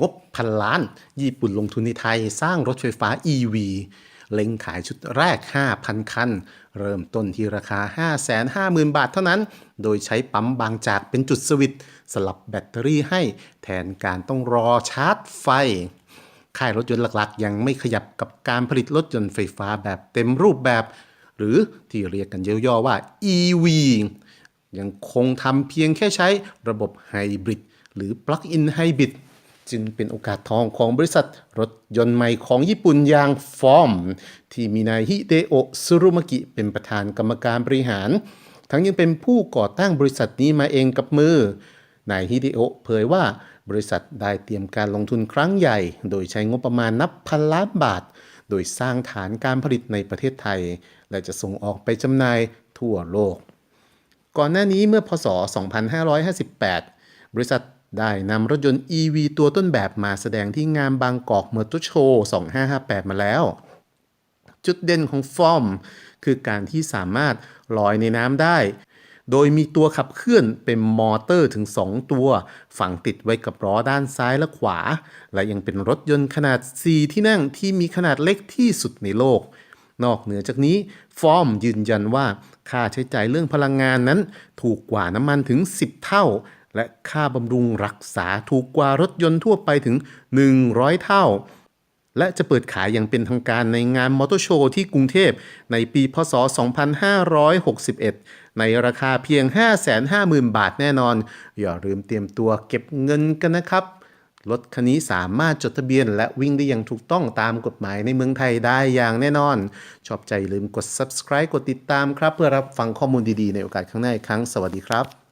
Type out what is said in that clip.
งบพันล้าน ญี่ปุ่นลงทุนในไทยสร้างรถไฟฟ้า EV เล็งขายชุดแรก 5,000 คัน เริ่มต้นที่ราคา 550,000 บาทเท่านั้น โดยใช้ปั๊มบางจากเป็นจุดสวิตช์สลับแบตเตอรี่ให้แทนการต้องรอชาร์จไฟ ค่ายรถยนต์หลักๆ ยังไม่ขยับกับการผลิตรถยนต์ไฟฟ้าแบบเต็มรูปแบบ หรือที่เรียกกันย่อๆว่า EV ยังคงทำเพียงแค่ใช้ระบบไฮบริดหรือ Plug-in Hybrid จึงเป็นโอกาสทองของบริษัทรถยนต์ใหม่ของญี่ปุ่นอย่างฟอร์ม ที่มีนายฮิเดโอะซุรุมากิเป็นประธานกรรมการบริหาร ทั้งยังเป็นผู้ก่อตั้งบริษัทนี้มาเองกับมือนายฮิเดโอะเผยว่าบริษัทได้เตรียมการลงทุนครั้งใหญ่ โดยใช้งบประมาณนับพันล้านบาท โดยสร้างฐานการผลิตในประเทศไทย และจะส่งออกไปจำหน่ายทั่วโลก ก่อนหน้านี้เมื่อพศ 2558 บริษัท ได้นำรถยนต์ EV ตัวต้นแบบมาแสดงที่งานบางกอกเมอร์ตโชว์2558 มาแล้ว จุดเด่นของฟอร์ม คือการที่สามารถลอยในน้ำได้ โดยมีตัวขับเคลื่อนเป็นมอเตอร์ถึง 2 ตัว ฝังติดไว้กับล้อด้านซ้ายและขวา และยังเป็นรถยนต์ขนาด 4 ที่นั่งที่มีขนาดเล็กที่สุดในโลกนอกเหนือจากนี้ฟอร์มยืนยันว่า ค่าใช้จ่ายเรื่องพลังงานนั้น ถูกกว่าน้ำมันถึง 10 เท่า และค่าบำรุงรักษาถูกกว่ารถยนต์ทั่วไปถึง 100 เท่า และจะเปิดขายอย่างเป็นทางการในงานมอเตอร์โชว์ที่กรุงเทพในปีพศ 2561 ในราคาเพียง 550,000 บาทแน่นอน อย่าลืมเตรียมตัวเก็บเงินกันนะครับรถคันนี้สามารถจดทะเบียนและวิ่งได้อย่างถูกต้องตามกฎหมายในเมืองไทยได้อย่างแน่นอน ชอบใจลืมกด subscribe กดติดตามครับ เพื่อรับฟังข้อมูลดีๆ ในโอกาสข้างหน้าอีกครั้ง สวัสดีครับ